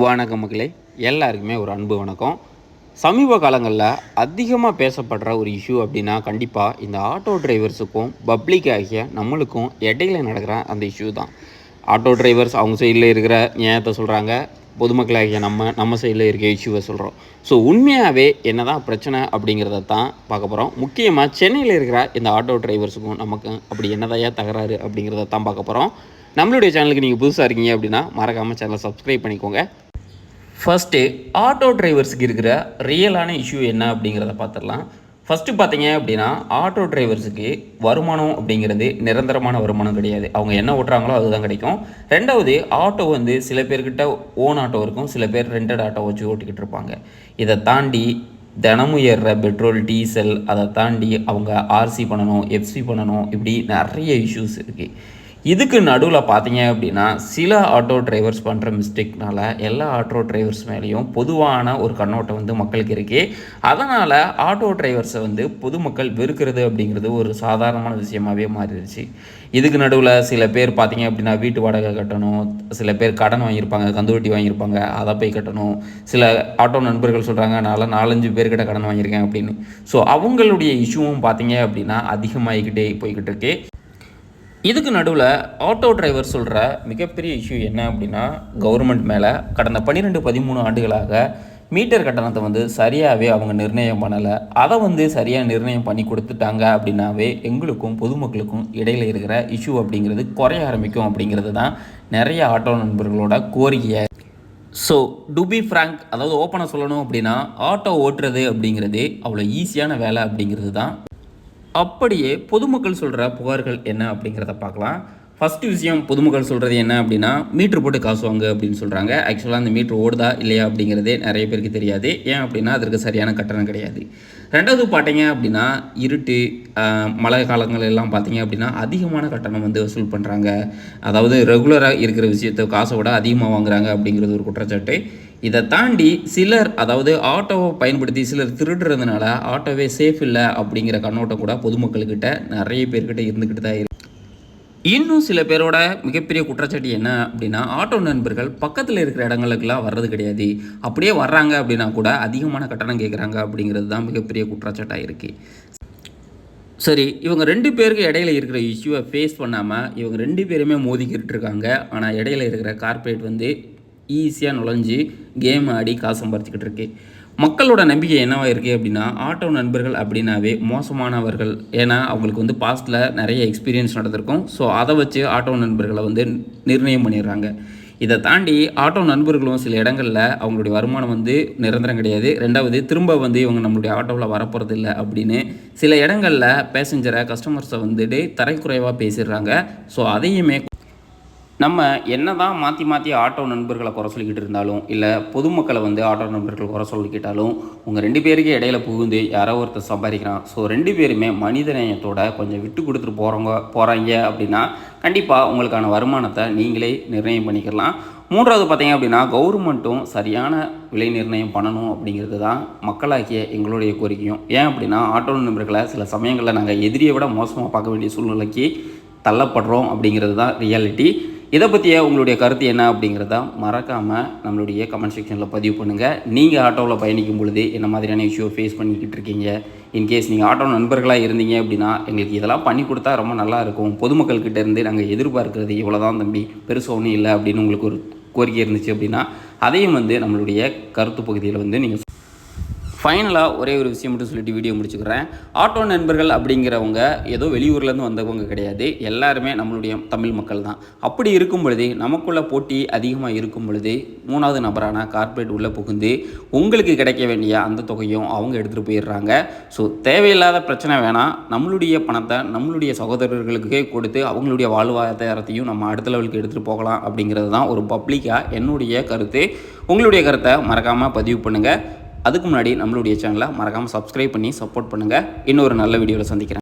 வணக்கம் மக்களே. எல்லாருக்குமே ஒரு அன்பு வணக்கம். சமீப காலங்களில் அதிகமாக பேசப்படுற ஒரு இஷ்யூ அப்படின்னா கண்டிப்பாக இந்த ஆட்டோ டிரைவர்ஸுக்கும் பப்ளிக் ஆகிய நம்மளுக்கும் இடையில நடக்கிற அந்த இஷ்யூ தான். ஆட்டோ டிரைவர்ஸ் அவங்க சைடில் இருக்கிற நியாயத்தை சொல்கிறாங்க பொதுமக்களாகிய நம்ம நம்ம சைடில் இருக்க இஷ்யூவை சொல்கிறோம் ஸோ உண்மையாகவே என்ன தான் பிரச்சனை அப்படிங்கிறத தான் பார்க்க போகிறோம் முக்கியமாக சென்னையில் இருக்கிற இந்த ஆட்டோ டிரைவர்ஸுக்கும் நமக்கு அப்படி என்னதையா தகராறு அப்படிங்கிறத தான் பார்க்க போகிறோம் நம்மளுடைய சேனலுக்கு நீங்கள் புதுசாக இருக்கீங்க அப்படின்னா மறக்காமல் சேனலை சப்ஸ்கிரைப் பண்ணிக்கோங்க. ஃபஸ்ட்டு ஆட்டோ டிரைவர்ஸுக்கு இருக்கிற ரியலான இஷ்யூ என்ன அப்படிங்கிறத பார்த்துடலாம். ஃபஸ்ட்டு பார்த்தீங்க அப்படின்னா ஆட்டோ டிரைவர்ஸுக்கு வருமானம் அப்படிங்கிறது நிரந்தரமான வருமானம் கிடையாது. அவங்க என்ன ஓட்டுறாங்களோ அதுதான் கிடைக்கும். ரெண்டாவது ஆட்டோ வந்து சில பேர்கிட்ட ஓன் ஆட்டோ இருக்கும். சில பேர் ரெண்டட் ஆட்டோ வச்சு ஓட்டிக்கிட்டு இருப்பாங்க. இதை தாண்டி தினமும் ஏறுற பெட்ரோல் டீசல் அதை தாண்டி அவங்க ஆர்சி பண்ணணும் எஃப்சி பண்ணணும் இப்படி நிறைய இஷ்யூஸ் இருக்குது இதுக்கு நடுவில் பார்த்தீங்க அப்படின்னா சில ஆட்டோ டிரைவர்ஸ் பண்ணுற மிஸ்டேக்னால எல்லா ஆட்டோ டிரைவர்ஸ் மேலேயும் பொதுவான ஒரு கண்ணோட்டம் வந்து மக்களுக்கு இருக்குது அதனால் ஆட்டோ டிரைவர்ஸை வந்து பொதுமக்கள் வெறுக்கிறது அப்படிங்கிறது ஒரு சாதாரணமான விஷயமாகவே மாறிடுச்சு. இதுக்கு நடுவில் சில பேர் பார்த்தீங்க அப்படின்னா வீட்டு வாடகை கட்டணும் சில பேர் கடன் வாங்கியிருப்பாங்க கந்துவட்டி வாங்கியிருப்பாங்க அதை போய் கட்டணும். சில ஆட்டோ நண்பர்கள் சொல்கிறாங்க நான் நாலஞ்சு பேர்கிட்ட கடன் வாங்கியிருக்கேன் அப்படின்னு. ஸோ அவங்களுடைய இஷ்யூவும் பார்த்தீங்க அப்படின்னா அதிகமாகிக்கிட்டே போய்கிட்டு இருக்கு. இதுக்கு நடுவில் ஆட்டோ டிரைவர் சொல்கிற மிகப்பெரிய இஷ்யூ என்ன அப்படின்னா கவர்மெண்ட் மேலே கடந்த பன்னிரெண்டு பதிமூணு ஆண்டுகளாக மீட்டர் கட்டணத்தை வந்து சரியாகவே அவங்க நிர்ணயம் பண்ணலை. அதை வந்து சரியாக நிர்ணயம் பண்ணி கொடுத்துட்டாங்க அப்படின்னாவே எங்களுக்கும் பொதுமக்களுக்கும் இடையில் இருக்கிற இஷ்யூ அப்படிங்கிறது குறைய ஆரம்பிக்கும் அப்படிங்கிறது தான் நிறைய ஆட்டோ நண்பர்களோட கோரிக்கையாக ஸோ டுபி ஃப்ராங்க் அதாவது ஓப்பனாக சொல்லணும் அப்படின்னா ஆட்டோ ஓட்டுறது அப்படிங்கிறது அவ்வளோ ஈஸியான வேலை அப்படிங்கிறது தான். அப்படியே பொதுமக்கள் சொல்கிற புகார்கள் என்ன அப்படிங்கிறத பார்க்கலாம். ஃபஸ்ட்டு விஷயம் பொதுமக்கள் சொல்கிறது என்ன அப்படின்னா மீட்ரு போட்டு காசு வாங்க அப்படின்னு சொல்கிறாங்க ஆக்சுவலாக அந்த மீட்ரு ஓடுதா இல்லையா அப்படிங்கிறதே நிறைய பேருக்கு தெரியாது. ஏன் அப்படின்னா அதற்கு சரியான கட்டணம் கிடையாது. ரெண்டாவது பார்த்தீங்க அப்படின்னா இருட்டு மழை காலங்கள் எல்லாம் பார்த்தீங்க அப்படின்னா அதிகமான கட்டணம் வந்து வசூல் பண்ணுறாங்க அதாவது ரெகுலராக இருக்கிற விஷயத்தை காசை விட அதிகமாக வாங்குறாங்க அப்படிங்கிறது ஒரு குற்றச்சாட்டு. இதை தாண்டி சிலர் அதாவது ஆட்டோவை பயன்படுத்தி சிலர் திருடுறதுனால ஆட்டோவே சேஃப் இல்லை அப்படிங்கிற கண்ணோட்டம் கூட பொதுமக்கள்கிட்ட நிறைய பேர்கிட்ட இருந்துக்கிட்டு தான் இருக்கு. இன்னும் சில பேரோட மிகப்பெரிய குற்றச்சாட்டு என்ன அப்படின்னா ஆட்டோ நண்பர்கள் பக்கத்தில் இருக்கிற இடங்களுக்கெல்லாம் வர்றது கிடையாது. அப்படியே வர்றாங்க அப்படின்னா கூட அதிகமான கட்டணம் கேட்குறாங்க அப்படிங்கிறது தான் மிகப்பெரிய குற்றச்சாட்டாக இருக்குது சரி இவங்க ரெண்டு பேருக்கு இடையில இருக்கிற இஷ்யூவை ஃபேஸ் பண்ணாமல் இவங்க ரெண்டு பேருமே மோதிக்கிட்டு இருக்காங்க. ஆனால் இடையில இருக்கிற கார்ப்பரேட் வந்து ஈஸியாக நுழைஞ்சு கேம் ஆடி காசு சம்பாரிச்சிக்கிட்டு இருக்கு. மக்களோட நம்பிக்கை என்னவாக இருக்குது அப்படின்னா ஆட்டோ நண்பர்கள் அப்படின்னாவே மோசமானவர்கள். ஏன்னா அவங்களுக்கு வந்து பாஸ்ட்டில் நிறைய எக்ஸ்பீரியன்ஸ் நடந்திருக்கும். ஸோ அதை வச்சு ஆட்டோ நண்பர்களை வந்து நிர்ணயம் பண்ணிடுறாங்க. இதை தாண்டி ஆட்டோ நண்பர்களும் சில இடங்களில் அவங்களுடைய வருமானம் வந்து நிரந்தரம் கிடையாது. ரெண்டாவது திரும்ப வந்து இவங்க நம்மளுடைய ஆட்டோவில் வரப்போகிறது இல்லை அப்படின்னு சில இடங்களில் பேசஞ்சரை கஸ்டமர்ஸை வந்துட்டு தரைக்குறைவாக பேசிடுறாங்க. ஸோ அதையுமே நம்ம என்ன தான் மாற்றி மாற்றி ஆட்டோ நண்பர்களை குறை சொல்லிக்கிட்டு இருந்தாலும் இல்லை பொதுமக்களை வந்து ஆட்டோ நண்பர்கள் குறை சொல்லிக்கிட்டாலும் உங்கள் ரெண்டு பேருக்கு இடையில புகுந்து யாரோ ஒருத்தர் சம்பாதிக்கிறான். ஸோ ரெண்டு பேருமே மனிதநேயத்தோட கொஞ்சம் விட்டு கொடுத்துட்டு போகிறவங்க போகிறாங்க அப்படின்னா கண்டிப்பாக உங்களுக்கான வருமானத்தை நீங்களே நிர்ணயம் பண்ணிக்கலாம். மூன்றாவது பார்த்தீங்க அப்படின்னா கவர்மெண்ட்டும் சரியான விலை நிர்ணயம் பண்ணணும் அப்படிங்கிறது தான் மக்களாகிய எங்களுடைய கோரிக்கையும். ஏன் அப்படின்னா ஆட்டோ நண்பர்களை சில சமயங்களில் நாங்கள் எதிரியை விட மோசமாக பார்க்க வேண்டிய சூழ்நிலைக்கு தள்ளப்படுறோம் அப்படிங்கிறது தான் ரியாலிட்டி இதை பற்றிய உங்களுடைய கருத்து என்ன அப்படிங்கிறத மறக்காமல் நம்மளுடைய கமெண்ட் செக்ஷனில் பதிவு பண்ணுங்கள் நீங்கள் ஆட்டோவில் பயணிக்கும் பொழுது என்ன மாதிரியான இஷ்யூ ஃபேஸ் பண்ணிக்கிட்டு இருக்கீங்க? இன்கேஸ் நீங்கள் ஆட்டோ நண்பர்களாக இருந்தீங்க அப்படின்னா எங்களுக்கு இதெல்லாம் பண்ணி கொடுத்தா ரொம்ப நல்லா இருக்கும். பொதுமக்கள்கிட்ட இருந்து நாங்கள் எதிர்பார்க்குறது இவ்வளோ தான் தம்பி பெருசாக ஒன்றும் இல்லை அப்படின்னு உங்களுக்கு ஒரு கோரிக்கை இருந்துச்சு அப்படின்னா அதையும் வந்து நம்மளுடைய கருத்து பகுதியில் வந்து நீங்கள் ஃபைனலாக ஒரே ஒரு விஷயம் மட்டும் சொல்லிட்டு வீடியோ முடிச்சுக்கிறேன். ஆட்டோ நண்பர்கள் அப்படிங்கிறவங்க ஏதோ வெளியூர்லேருந்து வந்தவங்க கிடையாது. எல்லாருமே நம்மளுடைய தமிழ் மக்கள் தான் அப்படி இருக்கும் பொழுது நமக்குள்ள போட்டி அதிகமாக இருக்கும் பொழுது மூணாவது நபரான கார்ப்பரேட் உள்ளே புகுந்து உங்களுக்கு கிடைக்க வேண்டிய அந்த தொகையும் அவங்க எடுத்துகிட்டு போயிடுறாங்க. ஸோ தேவையில்லாத பிரச்சனை வேணாம். நம்மளுடைய பணத்தை நம்மளுடைய சகோதரர்களுக்கே கொடுத்து அவங்களுடைய வாழ்வாதாரத்தையும் நம்ம அடுத்த லெவலுக்கு எடுத்துகிட்டு போகலாம் அப்படிங்கிறது தான் ஒரு பப்ளிக்காக என்னுடைய கருத்து. உங்களுடைய கருத்தை மறக்காமல் பதிவு பண்ணுங்கள் அதுக்கு முன்னாடி நம்மளுடைய சேனலை மறக்காமல் சப்ஸ்கிரைப் பண்ணி சப்போர்ட் பண்ணுங்கள் இன்னொரு நல்ல வீடியோவில் சந்திக்கிறேன்.